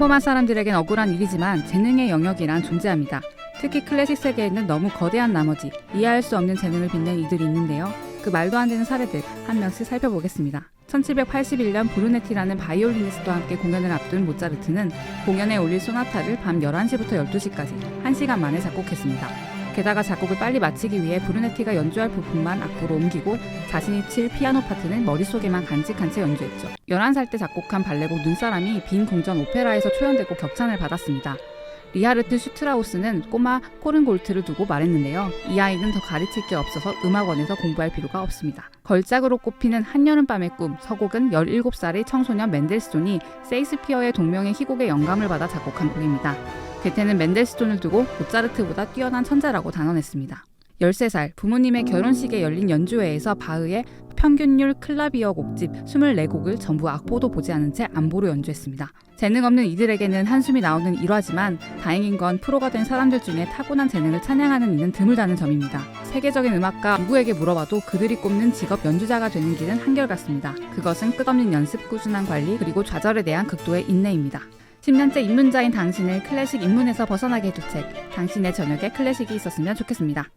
평범한 사람들에겐 억울한 일이지만 재능의 영역이란 존재합니다. 특히 클래식 세계에는 너무 거대한 나머지 이해할 수 없는 재능을 빛낸 이들이 있는데요. 그 말도 안 되는 사례들 한 명씩 살펴보겠습니다. 1781년 브루네티라는 바이올리니스트와 함께 공연을 앞둔 모차르트는 공연에 올릴 소나타를 밤 11시부터 12시까지 1시간 만에 작곡했습니다. 게다가 작곡을 빨리 마치기 위해 브루네티가 연주할 부분만 악보로 옮기고 자신이 칠 피아노 파트는 머릿속에만 간직한 채 연주했죠. 11살 때 작곡한 발레곡 눈사람이 빈 궁전 오페라에서 초연되고 격찬을 받았습니다. 리하르트 슈트라우스는 꼬마 코른골트를 두고 말했는데요. 이 아이는 더 가르칠 게 없어서 음악원에서 공부할 필요가 없습니다. 걸작으로 꼽히는 한여름 밤의 꿈, 서곡은 17살의 청소년 맨델스존이 세이스피어의 동명의 희곡의 영감을 받아 작곡한 곡입니다. 게테는 맨델스존을 두고 모차르트보다 뛰어난 천재라고 단언했습니다. 13살 부모님의 결혼식에 열린 연주회에서 바흐의 평균율 클라비어 곡집 24곡을 전부 악보도 보지 않은 채 안보로 연주했습니다. 재능 없는 이들에게는 한숨이 나오는 일화지만 다행인 건 프로가 된 사람들 중에 타고난 재능을 찬양하는 이는 드물다는 점입니다. 세계적인 음악가 누구에게 물어봐도 그들이 꼽는 직업 연주자가 되는 길은 한결같습니다. 그것은 끝없는 연습, 꾸준한 관리, 그리고 좌절에 대한 극도의 인내입니다. 10년째 입문자인 당신을 클래식 입문에서 벗어나게 해줄 책, 당신의 저녁에 클래식이 있었으면 좋겠습니다.